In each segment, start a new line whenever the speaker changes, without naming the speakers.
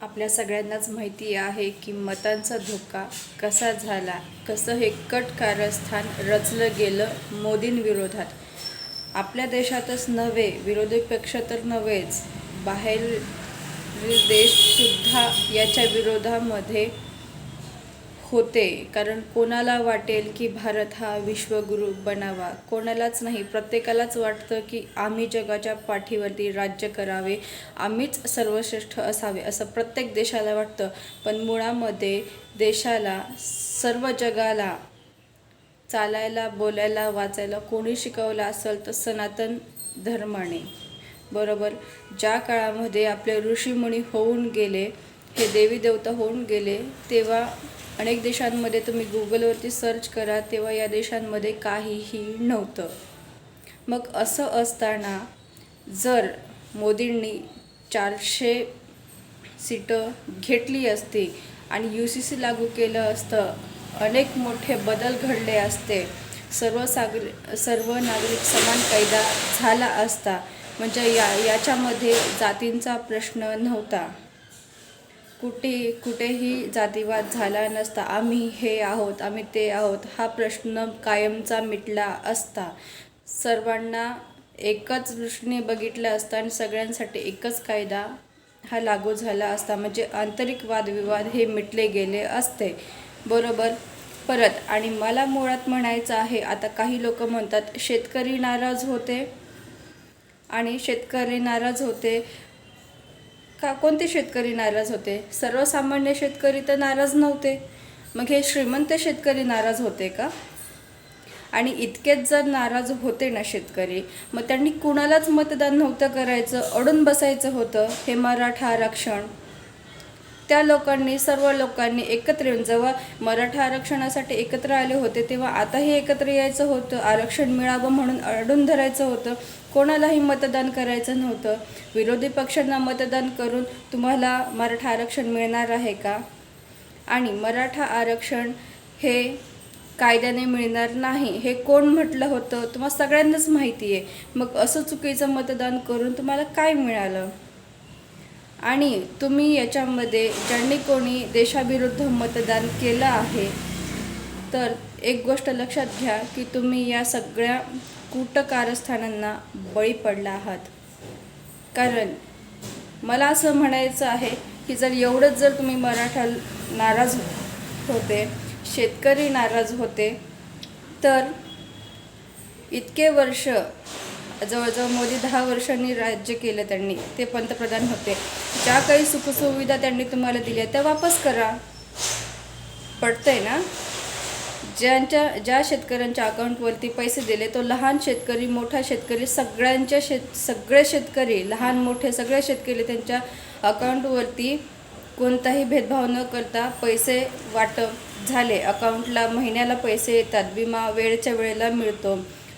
आपल्या सगळ्यांनाच माहिती आहे की मतांचा धोका कसा झाला कसं हे कट कारस्थान रचलं गेलं मोदींविरोधात. आपल्या देशातच नव्हे विरोधी पक्ष तर नव्हेच. बाहेर देशसुद्धा याच्या विरोधामध्ये होते कारण कोणाला वाटेल की भारत हा विश्वगुरू बनावा? कोणालाच नाही. प्रत्येकालाच वाटतं की आम्ही जगाच्या पाठीवरती राज्य करावे. आम्हीच सर्वश्रेष्ठ असावे असं प्रत्येक देशाला वाटतं. पण मुळामध्ये देशाला सर्व जगाला चालायला बोलायला वाचायला कोणी शिकवलं असेल तर सनातन धर्माने. बरोबर? ज्या काळामध्ये आपले ऋषीमुनी होऊन गेले हे देवी देवता होऊन गेले तेव्हा अनेक देशांमध्ये तुम्ही गुगलवरती सर्च करा तेव्हा या देशांमध्ये काहीही नव्हतं. मग असं असताना जर मोदींनी चारशे सीटं घेतली असती आणि यू सी सी लागू केलं असतं अनेक मोठे बदल घडले असते. सर्व सागर सर्व नागरिक समान कायदा झाला असता म्हणजे या याच्यामध्ये जातींचा प्रश्न नव्हता. कुठे कुठेही जातीवाद झाला नसता. आम्ही हे आहोत आम्ही ते आहोत हा प्रश्न कायमचा मिटला असता. सर्वांना एकच दृष्टीने बघितलं असतं आणि सगळ्यांसाठी एकच कायदा हा लागू झाला असता. म्हणजे आंतरिक वादविवाद हे मिटले गेले असते. बरोबर? परत आणि मला मुळात म्हणायचं आहे आता काही लोक म्हणतात शेतकरी नाराज होते. आणि शेतकरी नाराज होते का कोणते शेतकरी नाराज होते? सर्वसामान्य शेतकरी तर नाराज नव्हते. मग हे श्रीमंत शेतकरी नाराज होते का? आणि इतकेच जर नाराज होते ना शेतकरी मग त्यांनी कुणालाच मतदान नव्हतं करायचं अडून बसायचं होतं हे मराठा आरक्षण? त्या लोकांनी सर्व लोकांनी एकत्र येऊन जेव्हा मराठा आरक्षणासाठी एकत्र आले होते तेव्हा आताही एकत्र यायचं होतं आरक्षण मिळावं म्हणून अडून धरायचं होतं. कोणालाही मतदान करायचं नव्हतं. विरोधी पक्षांना मतदान करून तुम्हाला मराठा आरक्षण मिळणार आहे का? आणि मराठा आरक्षण हे कायद्याने मिळणार नाही. हे कोण म्हटलं होतं? तुम्हाला सगळ्यांनाच माहिती आहे. मग असं चुकीचं मतदान करून तुम्हाला काय मिळालं? आणि तुम्ही याच्यामध्ये ज्यांनी कोणी देशाविरुद्ध मतदान केलं आहे तर एक गोष्ट लक्षात घ्या की तुम्ही या सगळ्या कूटकारस्थानांना बळी पडला आहात. कारण मला असं म्हणायचं आहे की जर एवढंच जर तुम्ही मराठा नाराज होते शेतकरी नाराज होते तर इतके वर्ष जवळजवळ मोदी दहा वर्षांनी राज्य केलं त्यांनी ते पंतप्रधान होते. ज्या काही सुखसुविधा त्यांनी तुम्हाला दिल्या त्या वापस करा. पडतंय ना? ज्यांच्या ज्या शेतकऱ्यांच्या अकाउंटवरती पैसे दिले तो लहान शेतकरी मोठा शेतकरी सगळ्यांच्या शेत सगळे शेतकरी लहान मोठे सगळे शेतकरी त्यांच्या अकाउंटवरती कोणताही भेदभाव न करता पैसे वाटप झाले. अकाउंटला महिन्याला पैसे येतात विमा वेळेच्या वेळेला मिळतो.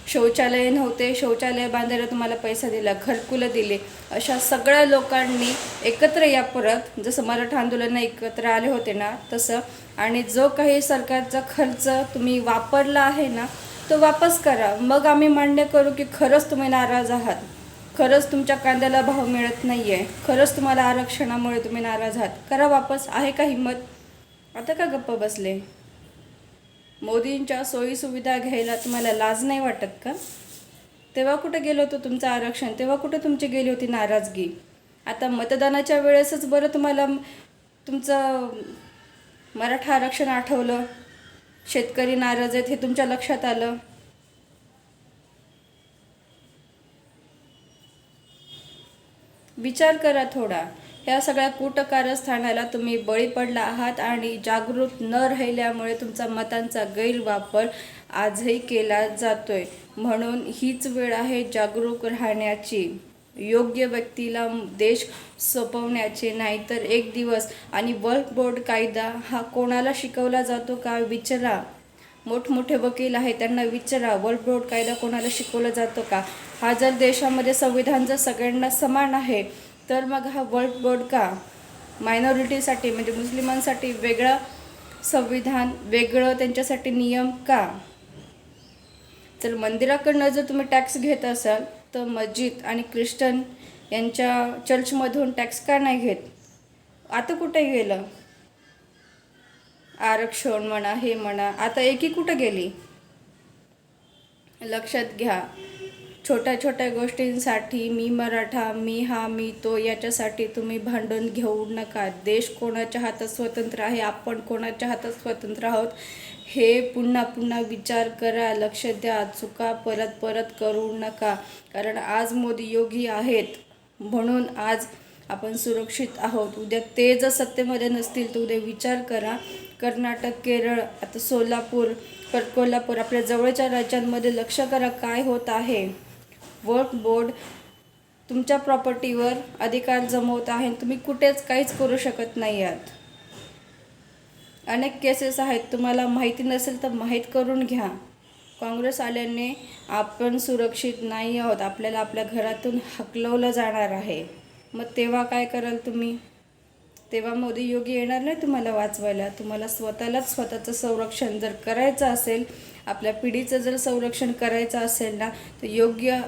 शौचालय नव्हते. शौचालय बांधायला तुम्हाला पैसा दिला घरकुलं दिले. अशा सगळ्या लोकांनी एकत्र या परत जसं मराठा आंदोलन एकत्र आले होते ना तसं. आणि जो काही सरकारचा खर्च तुम्ही वापरला आहे ना तो वापस करा. मग आम्ही मान्य करू की खरंच तुम्ही नाराज आहात. खरंच तुमच्या कांद्याला भाव मिळत नाही आहे खरंच तुम्हाला आरक्षणामुळे तुम्ही नाराज आहात. करा वापस. आहे का हिंमत? आता का गप्प बसले? मोदींच्या सोयीसुविधा घ्यायला तुम्हाला लाज नाही वाटत का? तेव्हा कुठं गेलं होतं तुमचं आरक्षण? तेव्हा कुठं तुमची गेली होती नाराजगी? आता मतदानाच्या वेळेसच बरं तुम्हाला तुमचं मराठा आरक्षण आठवलं? शेतकरी नाराज आहेत हे तुमच्या लक्षात आलं? विचार करा थोडा. ह्या सगळ्या कूटकारस्थानाला तुम्ही बळी पडला आहात आणि जागृत न राहिल्यामुळे तुमचा मतांचा गैरवापर आजही केला जातोय. म्हणून हीच वेळ आहे जागरूक राहण्याची. योग्य व्यक्तीला देश सोपवण्याचे नाहीतर एक दिवस आणि वर्क बोर्ड कायदा हा कोणाला शिकवला जातो का विचारा. मोठमोठे वकील आहेत त्यांना विचारा वर्ल्ड बोर्ड कायदा कोणाला शिकवला जातो का? हा जर देशामध्ये संविधान जर सगळ्यांना समान आहे तर मग हा वर्ल्ड बोर्ड का मायनॉरिटीसाठी म्हणजे मुस्लिमांसाठी वेगळं संविधान वेगळं त्यांच्यासाठी नियम का? तर मंदिराकडनं जर तुम्ही टॅक्स घेत असाल तर मस्जिद आणि ख्रिश्चन यांच्या चर्चमधून टॅक्स का नाही घेत? आता कुठे गेलं? आरक्षण म्हणा हे म्हणा आता एकी कुठं गेली? लक्षात घ्या. छोट्या छोट्या गोष्टींसाठी मी मराठा मी हा मी तो याच्यासाठी तुम्ही भांडण घेऊ नका. देश कोणाच्या हातात स्वतंत्र आहे आपण कोणाच्या हातात स्वतंत्र आहोत हे पुन्हा पुन्हा विचार करा लक्ष द्या चुका परत परत करू नका. कारण आज मोदी योगी आहेत म्हणून आज आपण सुरक्षित आहोत. उद्या ते जर सत्तेमध्ये नसतील तर उद्या विचार करा. कर्नाटक केरळ आता सोलापूर पर कोल्हापूर आपल्या जवळच्या राज्यांमध्ये लक्ष करा काय होत आहे. वर्क बोर्ड तुमच्या प्रॉपर्टीवर अधिकार जमवत आहे तुम्ही कुठेच काहीच करू शकत नाही आहात. अनेक केसेस आहेत. तुम्हाला माहिती नसेल तर माहीत करून घ्या. काँग्रेस आल्याने आपण सुरक्षित नाही आहोत. आपल्याला आपल्या घरातून हकलवलं जाणार आहे. मग तेव्हा काय कराल तुम्ही? तेव्हा मोदी योगी येणार नाही तुम्हाला वाचवायला. तुम्हाला स्वतःलाच स्वतःचं संरक्षण जर करायचं असेल आपल्या पिढीचं जर संरक्षण करायचं असेल ना तर योग्य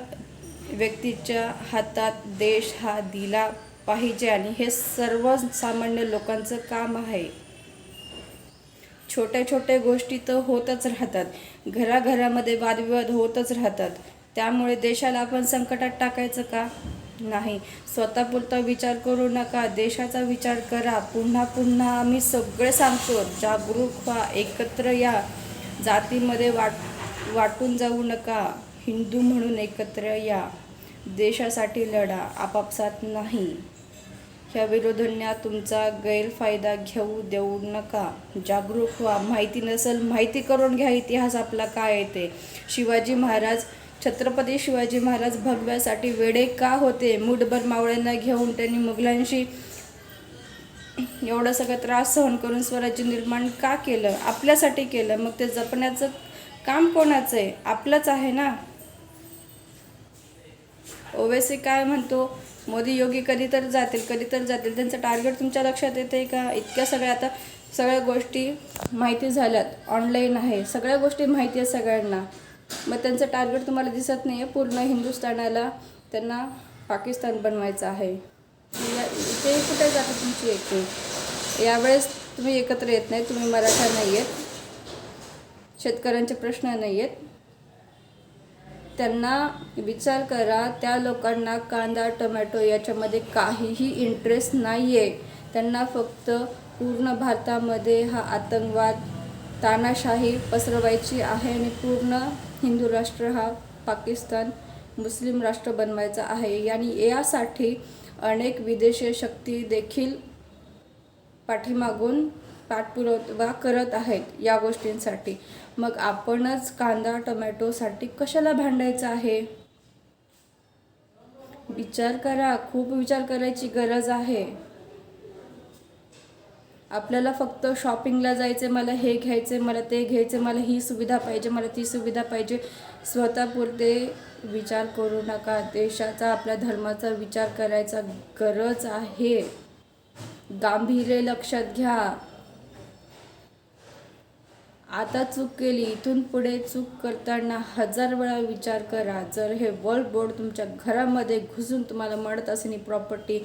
व्यक्तीच्या हातात देश हा दिला पाहिजे आणि हे सर्वसामान्य लोकांचं काम आहे. छोट्या छोट्या गोष्टी तर होतच राहतात. घराघरामध्ये वादविवाद होतच राहतात. त्यामुळे देशाला आपण संकटात टाकायचं का? नाही. स्वतःपुरता विचार करू नका. देशाचा विचार करा. पुन्हा पुन्हा आम्ही सगळे सांगतो जागरूक व्हा एकत्र या. जातीमध्ये वाट वाटून जाऊ नका. हिंदू म्हणून एकत्र या. देशासाठी लढा आपापसात नाही. ह्या विरोधांना तुमचा गैरफायदा घेऊ देऊ नका. जागरूक व्हा. माहिती नसेल माहिती करून घ्या. इतिहास आपला काय येते शिवाजी महाराज छत्रपती शिवाजी महाराज भगव्यासाठी वेडे का होते? मुठभर मावळ्यांना घेऊन त्यांनी मुघलांशी एवढं सगळं त्रास सहन करून स्वराज्य निर्माण का केलं? आपल्यासाठी केलं. मग ते जपण्याचं काम कोणाचं आहे? आपलंच आहे ना? ओवेसी काय म्हणतो? मोदी योगी कधी तर जातील कधी तर जातील. त्यांचं टार्गेट तुमच्या लक्षात येते का? इतक्या सगळ्या आता सगळ्या गोष्टी माहिती झाल्यात. ऑनलाईन आहे. सगळ्या गोष्टी माहिती आहे सगळ्यांना. मग त्यांचं टार्गेट तुम्हाला दिसत नाही आहे पूर्ण हिंदुस्थानाला त्यांना पाकिस्तान बनवायचं आहे. या- इथे कुठे जाते तुमची एकूण यावेळेस तुम्ही एकत्र येत नाही तुम्ही मराठा नाही आहेत शेतकऱ्यांचे प्रश्न नाही आहेत त्यांना विचार करा त्या लोकांना कांदा टोमॅटो याच्यामध्ये काहीही इंटरेस्ट नाही आहे त्यांना फक्त पूर्ण भारतामध्ये हा आतंकवाद तानाशाही पसरवायची आहे आणि पूर्ण हिंदू राष्ट्र हा पाकिस्तान मुस्लिम राष्ट्र बनवायचा आहे. आणि यासाठी अनेक विदेशी शक्ती देखील पाठीमागून पाठपुरावा करत आहेत या गोष्टींसाठी. मग आपणच कांदा टोमॅटोसाठी कशाला भांडायचं आहे? विचार करा खूप विचार करायची गरज आहे. आपल्याला फक्त शॉपिंगला जायचे मला हे घ्यायचे मला ते घ्यायचे मला ही सुविधा पाहिजे मला ती सुविधा पाहिजे. स्वतःपुरते विचार करू नका. देशाचा आपल्या धर्माचा विचार करायचा गरज आहे. गांभीर्य लक्षात घ्या. आता चूक केली इथून पुढे चूक करताना हजार वेळा विचार करा. जर हे वर्ल्ड बोर्ड तुमच्या घरामध्ये घुसून तुम्हाला म्हणत असेल प्रॉपर्टी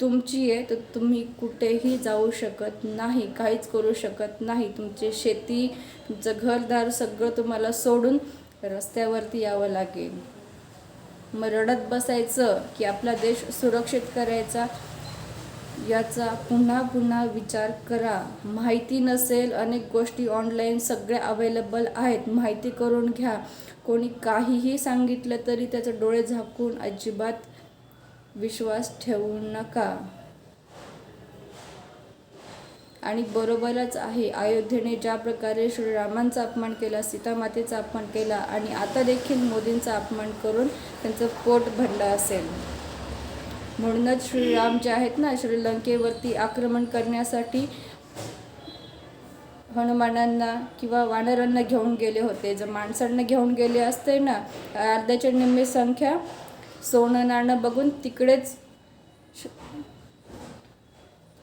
तुमची आहे तर तुम्ही कुठेही जाऊ शकत नाही काहीच करू शकत नाही. तुमचे शेती तुमचं घरदार सगळं तुम्हाला सोडून रस्त्यावरती यावं लागेल. मग रडत बसायचं की आपला देश सुरक्षित करायचा याचा पुन्हा पुन्हा विचार करा. माहिती नसेल अनेक गोष्टी ऑनलाईन सगळ्या अवेलेबल आहेत. माहिती करून घ्या. कोणी काहीही सांगितलं तरी त्याचे डोळे झाकून अजिबात विश्वास ठेवू नका. आणि बरोबरच आहे. अयोध्येने ज्या प्रकारे श्रीरामांचा अपमान केला सीतामातेचा अपमान केला आणि आता देखील मोदींचा अपमान करून त्यांचं पोट भरलं असेल. म्हणूनच श्रीराम जे आहेत ना श्रीलंकेवरती आक्रमण करण्यासाठी हनुमानांना किंवा वानरांना घेऊन गेले होते. जर माणसांना घेऊन गेले असते ना अर्ध्याच्या निम्मी संख्या सोनं नाणं बघून तिकडेच श-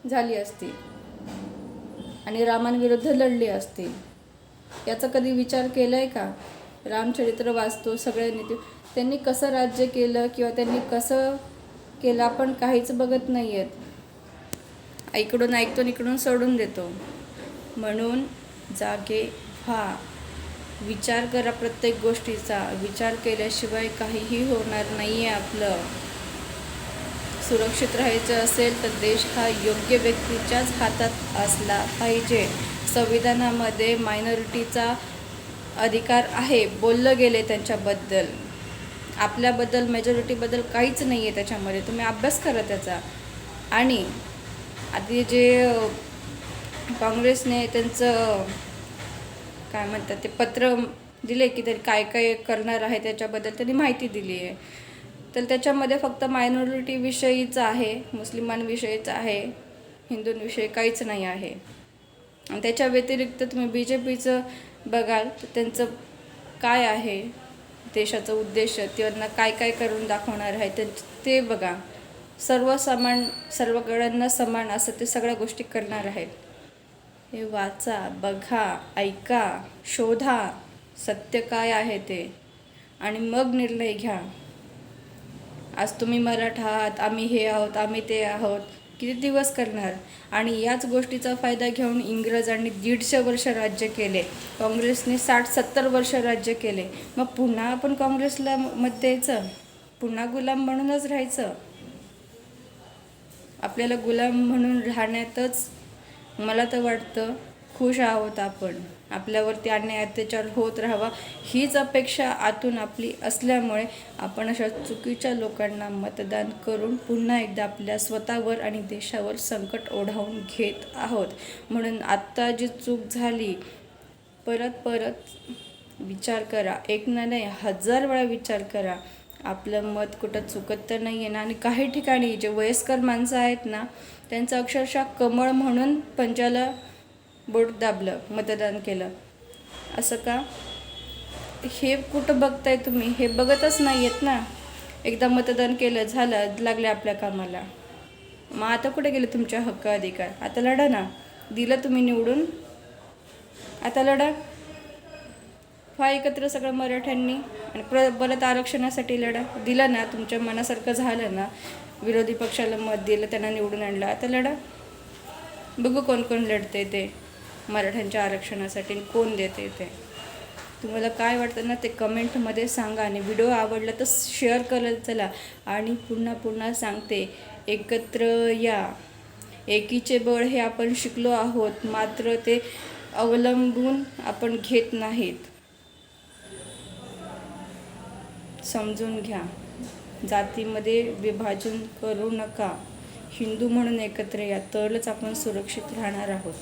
झाली असती आणि रामांविरुद्ध लढली असती. याचा कधी विचार केला आहे का? रामचरित्र वाचतो सगळ्यांनी ते त्यांनी कसं राज्य केलं किंवा त्यांनी कसं केला पण काहीच बघत नाही आहेत इकडून ऐकतो इकडून सोडून देतो. म्हणून जागे व्हा. विचार करा प्रत्येक गोष्टीचा. विचार केल्याशिवाय काहीही होणार नाही आहे आपलं. सुरक्षित राहायचं असेल तर देश हा योग्य व्यक्तीच्याच हातात असला पाहिजे. संविधानामध्ये मायनॉरिटीचा अधिकार आहे बोललं गेले त्यांच्याबद्दल. आपल्याबद्दल मेजॉरिटीबद्दल काहीच नाही आहे त्याच्यामध्ये. तुम्ही अभ्यास करा त्याचा. आणि आधी जे काँग्रेसने त्यांचं काय म्हणतात ते पत्र दिले की त्यांनी काय काय करणार आहे त्याच्याबद्दल त्यांनी माहिती दिली आहे. तर त्याच्यामध्ये फक्त मायनॉरिटीविषयीचं आहे मुस्लिमांविषयीचं आहे हिंदूंविषयी काहीच नाही आहे. आणि त्याच्या व्यतिरिक्त तुम्ही बी जे पीचं बघाल तर त्यांचं काय आहे? देशाचं उद्देश त्यांना काय काय करून दाखवणार आहे त्यांच ते बघा. सर्व समान सर्वकडनं समान असं ते सगळ्या गोष्टी करणार आहेत. हे वाचा बघा ऐका शोधा. सत्य काय आहे ते. आणि मग निर्णय घ्या. आज तुम्ही मराठा आहात आम्ही हे आहोत आम्ही ते आहोत. किती दिवस करणार? आणि याच गोष्टीचा फायदा घेऊन इंग्रजांनी दीडशे वर्ष राज्य केले. काँग्रेसने साठ सत्तर वर्ष राज्य केले. मग पुन्हा आपण काँग्रेसला मत द्यायचं? पुन्हा गुलाम म्हणूनच राहायचं? आपल्याला गुलाम म्हणून राहण्यातच मला तर वाटतं खुश आहोत आपण. आपल्यावरती अन्याय अत्याचार होत राहावा हीच अपेक्षा आतून आपली असल्यामुळे आपण अशा चुकीच्या लोकांना मतदान करून पुन्हा एकदा आपल्या स्वतःवर आणि देशावर संकट ओढावून घेत आहोत. म्हणून आत्ता जी चूक झाली परत परत विचार करा. एक ना नाही हजार वेळा विचार करा. आपलं मत कुठं चुकत तर नाही आहे ना. आणि काही ठिकाणी जे वयस्कर माणसं आहेत ना त्यांचं अक्षरशः कमळ म्हणून पंजाला बोट दाबलं मतदान केलं. असं का? हे कुठं बघताय तुम्ही? हे बघतच नाही आहेत ना? एकदा मतदान केलं झालं लागले आपल्या कामाला. मग आता कुठे गेले तुमच्या हक्क अधिकार? आता लढा ना. दिलं तुम्ही निवडून? आता लढा. व्हा एकत्र सगळं मराठ्यांनी. आणि प्र परत आरक्षणासाठी लढा. दिलं ना तुमच्या मनासारखं झालं ना. विरोधी पक्षाला मत दिलं त्यांना निवडून आणलं. आता लढा. बघू कोण कोण लढते ते. मराठ्यांच्या आरक्षणासाठी कोण देते ते? तुम्हाला काय वाटतं ना ते कमेंटमध्ये सांगा आणि व्हिडिओ आवडला तर शेअर करत चला. आणि पुन्हा पुन्हा सांगते एकत्र या. एकीचे बळ हे आपण शिकलो आहोत मात्र ते अवलंबून आपण घेत नाहीत. समजून घ्या. जातीमध्ये विभाजन करू नका. हिंदू म्हणून एकत्र या तरच आपण सुरक्षित राहणार आहोत.